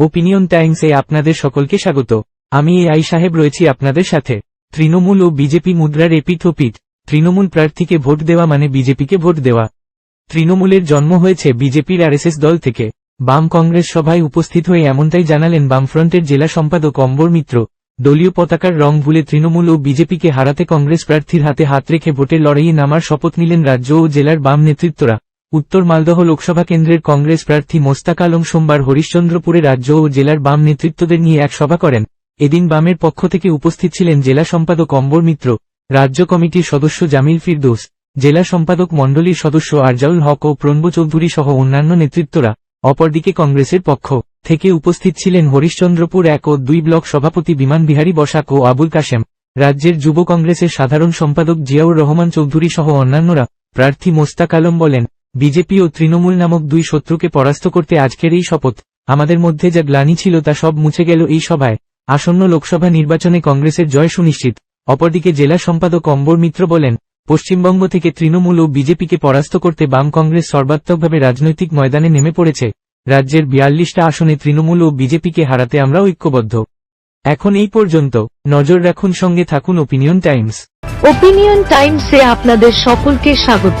Opinion টাইমসে আপনাদের সকলকে স্বাগত। আমি এ আই সাহেব রয়েছি আপনাদের সাথে। তৃণমূল ও বিজেপি মুদ্রার এপিঠ তৃণমূল প্রার্থীকে ভোট দেওয়া মানে বিজেপিকে ভোট দেওয়া। তৃণমূলের জন্ম হয়েছে বিজেপির আরএসএস দল থেকে। বাম কংগ্রেস সভায় উপস্থিত হয়ে এমনটাই জানালেন বামফ্রন্টের জেলা সম্পাদক অম্বর মিত্র। দলীয় পতাকার রং ভুলে তৃণমূল ও বিজেপিকে হারাতে কংগ্রেস প্রার্থীর হাতে হাত রেখে ভোটের লড়াইয়ে নামার শপথ নিলেন রাজ্য ও জেলার বাম নেতৃত্বরা। উত্তর মালদহ লোকসভা কেন্দ্রের কংগ্রেস প্রার্থী মোস্তাক আলম সোমবার হরিশ্চন্দ্রপুরে রাজ্য ও জেলার বাম নেতৃত্বদের নিয়ে এক সভা করেন। এদিন বামের পক্ষ থেকে উপস্থিত ছিলেন জেলা সম্পাদক অম্বর মিত্র, রাজ্য কমিটির সদস্য জামিল ফিরদৌস, জেলা সম্পাদক মণ্ডলীর সদস্য আরজাউল হক ও প্রণব চৌধুরী সহ অন্যান্য নেতৃত্বরা। অপরদিকে কংগ্রেসের পক্ষ থেকে উপস্থিত ছিলেন হরিশ্চন্দ্রপুর এক ও দুই ব্লক সভাপতি বিমান বিহারী বসাক ও আবুল কাশেম। রাজ্যের যুব কংগ্রেসের সাধারণ সম্পাদক জিয়াউর রহমান চৌধুরী সহ অন্যান্যরা প্রার্থী মোস্তাক আলম বলেন বিজেপি ও তৃণমূল নামক দুই শত্রুকে পরাস্ত করতে আজকের এই শপথ। আমাদের মধ্যে যা গ্লানি ছিল তা সব মুছে গেল এই সভায়। আসন্ন লোকসভা নির্বাচনে কংগ্রেসের জয় সুনিশ্চিত। অপরদিকে জেলা সম্পাদক অম্বর মিত্র বলেন, পশ্চিমবঙ্গ থেকে তৃণমূল ও বিজেপিকে পরাস্ত করতে বাম কংগ্রেস সর্বাত্মকভাবে রাজনৈতিক ময়দানে নেমে পড়েছে। রাজ্যের বিয়াল্লিশটা আসনে তৃণমূল ও বিজেপিকে হারাতে আমরা ঐক্যবদ্ধ। এখন এই পর্যন্ত, নজর রাখুন সঙ্গে থাকুন ওপিনিয়ন টাইমস ওপিনিয়ন টাইমসে আপনাদের সকলকে স্বাগত।